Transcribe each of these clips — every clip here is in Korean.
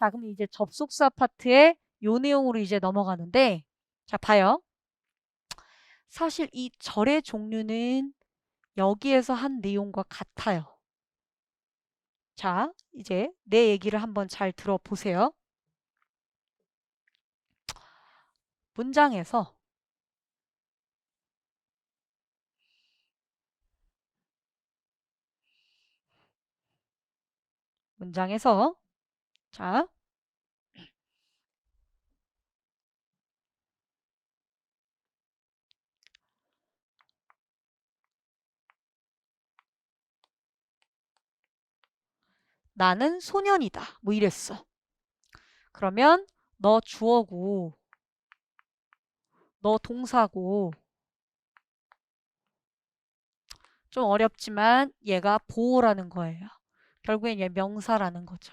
자, 그럼 이제 접속사 파트에 요 내용으로 이제 넘어가는데, 자, 봐요. 사실 이 절의 종류는 여기에서 한 내용과 같아요. 자, 이제 내 얘기를 한번 잘 들어보세요. 문장에서 문장에서 자, 나는 소년이다. 뭐 이랬어. 그러면 너 주어고, 너 동사고, 좀 어렵지만 얘가 보호라는 거예요. 결국엔 얘 명사라는 거죠.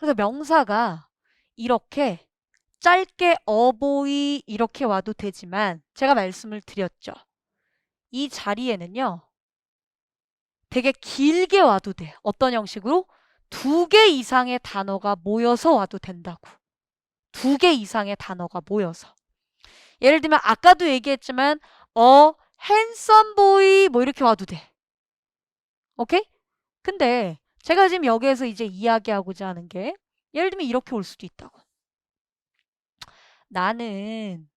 그래서 명사가 이렇게 짧게 어보이 이렇게 와도 되지만 제가 말씀을 드렸죠. 이 자리에는요. 되게 길게 와도 돼. 어떤 형식으로? 두 개 이상의 단어가 모여서 와도 된다고. 두 개 이상의 단어가 모여서. 예를 들면 아까도 얘기했지만 어, 핸섬 보이 뭐 이렇게 와도 돼. 오케이? 근데 제가 지금 여기에서 이제 이야기하고자 하는 게 예를 들면 이렇게 올 수도 있다고. 나는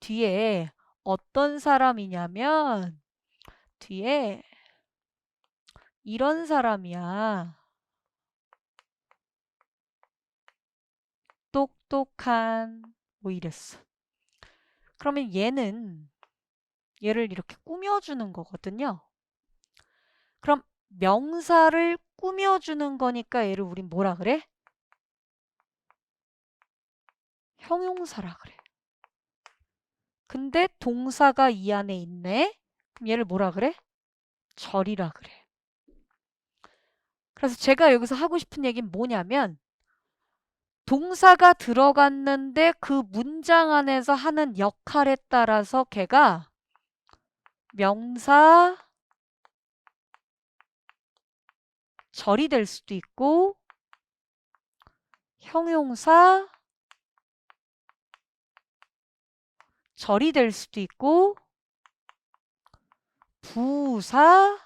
뒤에 어떤 사람이냐면 뒤에 이런 사람이야. 똑똑한 뭐 이랬어. 그러면 얘는 얘를 이렇게 꾸며주는 거거든요. 그럼 명사를 꾸며주는 거니까 얘를 우린 뭐라 그래? 형용사라 그래. 근데 동사가 이 안에 있네? 그럼 얘를 뭐라 그래? 절이라 그래. 그래서 제가 여기서 하고 싶은 얘기는 뭐냐면 동사가 들어갔는데 그 문장 안에서 하는 역할에 따라서 걔가 명사 절이 될 수도 있고 형용사 절이 될 수도 있고 부사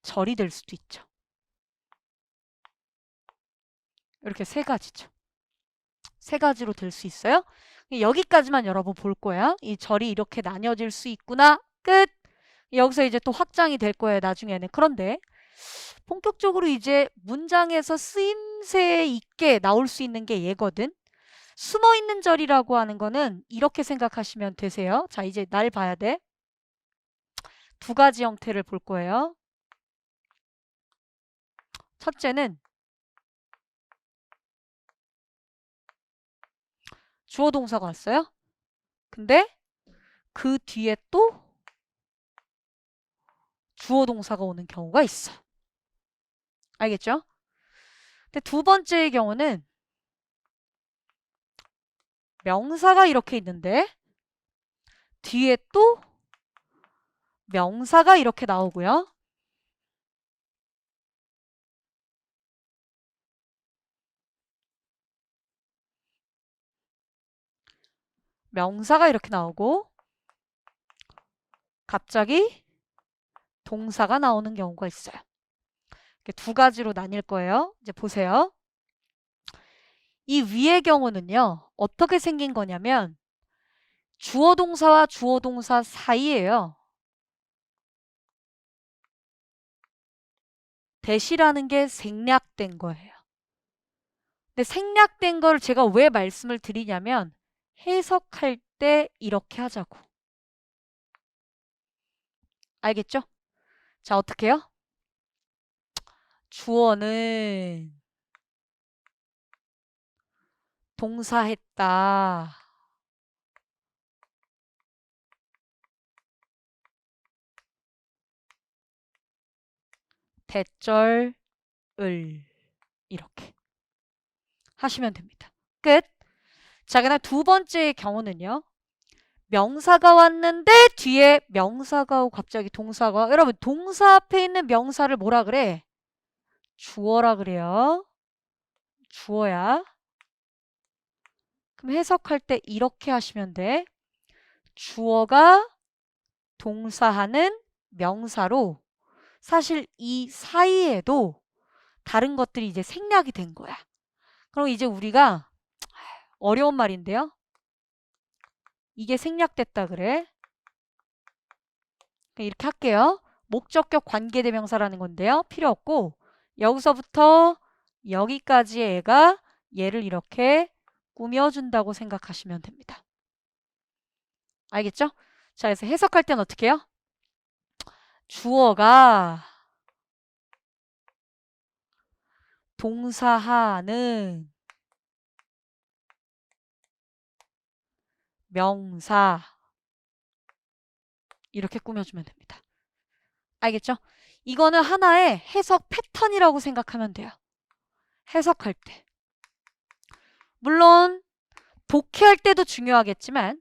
절이 될 수도 있죠. 이렇게 세 가지죠. 세 가지로 될 수 있어요. 여기까지만 여러분 볼 거야. 이 절이 이렇게 나뉘어질 수 있구나. 끝. 여기서 이제 또 확장이 될 거예요. 나중에는. 그런데 본격적으로 이제 문장에서 쓰임새 있게 나올 수 있는 게 얘거든. 숨어 있는 절이라고 하는 거는 이렇게 생각하시면 되세요. 자, 이제 날 봐야 돼. 두 가지 형태를 볼 거예요. 첫째는 주어 동사가 왔어요. 근데 그 뒤에 또 주어 동사가 오는 경우가 있어. 알겠죠? 근데 두 번째의 경우는 명사가 이렇게 있는데 뒤에 또 명사가 이렇게 나오고요. 명사가 이렇게 나오고 갑자기 동사가 나오는 경우가 있어요. 이렇게 두 가지로 나뉠 거예요. 이제 보세요. 이 위의 경우는요. 어떻게 생긴 거냐면 주어 동사와 주어 동사 사이에요. 대시라는 게 생략된 거예요. 근데 생략된 걸 제가 왜 말씀을 드리냐면 해석할 때 이렇게 하자고. 알겠죠? 자, 어떻게 해요? 주어는 동사했다. 대절 을 이렇게 하시면 됩니다. 끝. 자, 그다음 두 번째 경우는요. 명사가 왔는데 뒤에 명사가 오고 갑자기 동사가 와. 여러분 동사 앞에 있는 명사를 뭐라 그래? 주어라 그래요. 주어야. 그럼 해석할 때 이렇게 하시면 돼. 주어가 동사하는 명사로 사실 이 사이에도 다른 것들이 이제 생략이 된 거야. 그럼 이제 우리가 어려운 말인데요. 이게 생략됐다 그래. 이렇게 할게요. 목적격 관계대명사라는 건데요. 필요 없고 여기서부터 여기까지의 애가 얘를 이렇게 꾸며준다고 생각하시면 됩니다. 알겠죠? 자, 그래서 해석할 땐 어떻게 해요? 주어가 동사하는 명사 이렇게 꾸며주면 됩니다. 알겠죠? 이거는 하나의 해석 패턴이라고 생각하면 돼요. 해석할 때. 물론 독해할 때도 중요하겠지만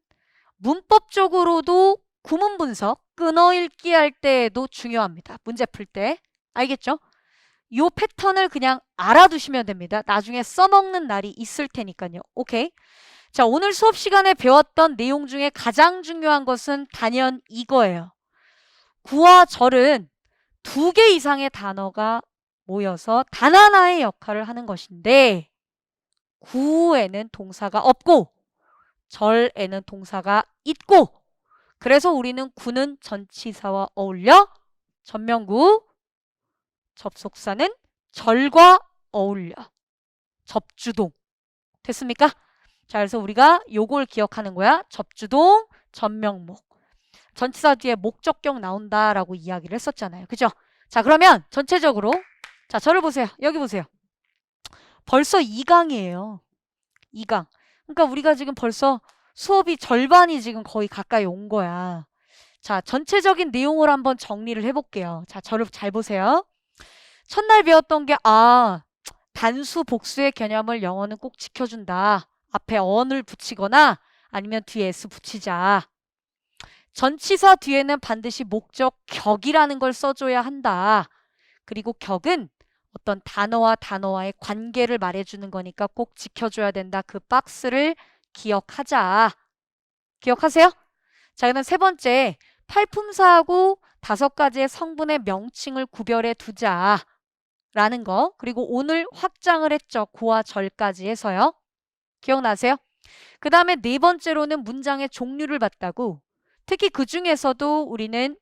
문법적으로도 구문 분석, 끊어 읽기 할 때에도 중요합니다. 문제 풀 때. 알겠죠? 이 패턴을 그냥 알아두시면 됩니다. 나중에 써먹는 날이 있을 테니까요. 오케이? 자, 오늘 수업 시간에 배웠던 내용 중에 가장 중요한 것은 단연 이거예요. 구와 절은 두 개 이상의 단어가 모여서 단 하나의 역할을 하는 것인데 구에는 동사가 없고 절에는 동사가 있고 그래서 우리는 구는 전치사와 어울려 전명구 접속사는 절과 어울려 접주동. 됐습니까? 자 그래서 우리가 요걸 기억하는 거야. 접주동 전명목 전치사 뒤에 목적격 나온다라고 이야기를 했었잖아요 그죠? 자 그러면 전체적으로 자 저를 보세요 여기 보세요 벌써 2강이에요 2강 그러니까 우리가 지금 벌써 수업이 절반이 지금 거의 가까이 온 거야. 자, 전체적인 내용을 한번 정리를 해볼게요. 자, 저를 잘 보세요. 첫날 배웠던 게, 아, 단수, 복수의 개념을 영어는 꼭 지켜준다. 앞에 on을 붙이거나 아니면 뒤에 s 붙이자. 전치사 뒤에는 반드시 목적 격이라는 걸 써줘야 한다. 그리고 격은 어떤 단어와 단어와의 관계를 말해주는 거니까 꼭 지켜줘야 된다. 그 박스를 기억하자. 기억하세요? 자, 그다음 세 번째, 팔품사하고 다섯 가지의 성분의 명칭을 구별해 두자. 라는 거. 그리고 오늘 확장을 했죠. 구와 절까지 해서요. 기억나세요? 그 다음에 네 번째로는 문장의 종류를 봤다고. 특히 그 중에서도 우리는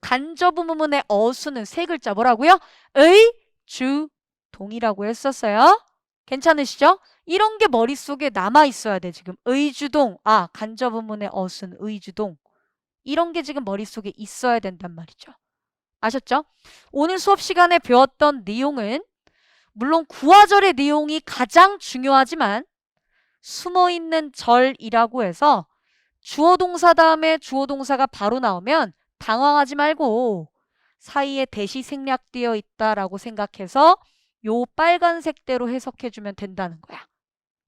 간접 부문의 어수는 세 글자 뭐라고요? 의, 주, 동이라고 했었어요. 괜찮으시죠? 이런 게 머릿속에 남아 있어야 돼, 지금. 의주동. 아, 간접 부문의 어순, 의주동. 이런 게 지금 머릿속에 있어야 된단 말이죠. 아셨죠? 오늘 수업 시간에 배웠던 내용은 물론 구화절의 내용이 가장 중요하지만 숨어 있는 절이라고 해서 주어 동사 다음에 주어 동사가 바로 나오면 당황하지 말고 사이에 대시 생략되어 있다라고 생각해서 요 빨간색대로 해석해주면 된다는 거야.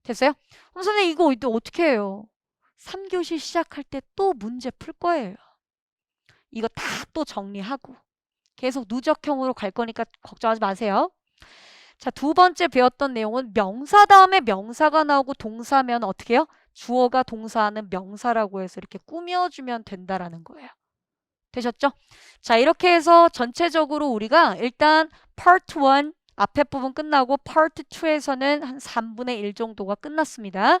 됐어요? 그럼 선생님 이거 또 어떻게 해요? 3교시 시작할 때 또 문제 풀 거예요. 이거 다 또 정리하고 계속 누적형으로 갈 거니까 걱정하지 마세요. 자, 두 번째 배웠던 내용은 명사 다음에 명사가 나오고 동사면 어떻게 해요? 주어가 동사하는 명사라고 해서 이렇게 꾸며주면 된다라는 거예요. 되셨죠? 자, 이렇게 해서 전체적으로 우리가 일단 part 1 앞에 부분 끝나고 파트 2에서는 한 3분의 1 정도가 끝났습니다.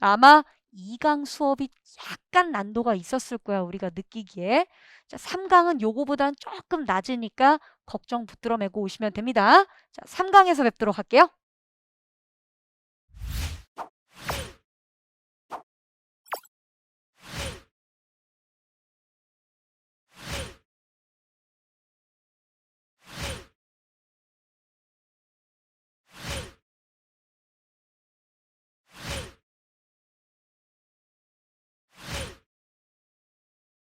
아마 2강 수업이 약간 난도가 있었을 거야. 우리가 느끼기에. 자, 3강은 요거보다는 조금 낮으니까 걱정 붙들어 매고 오시면 됩니다. 자, 3강에서 뵙도록 할게요.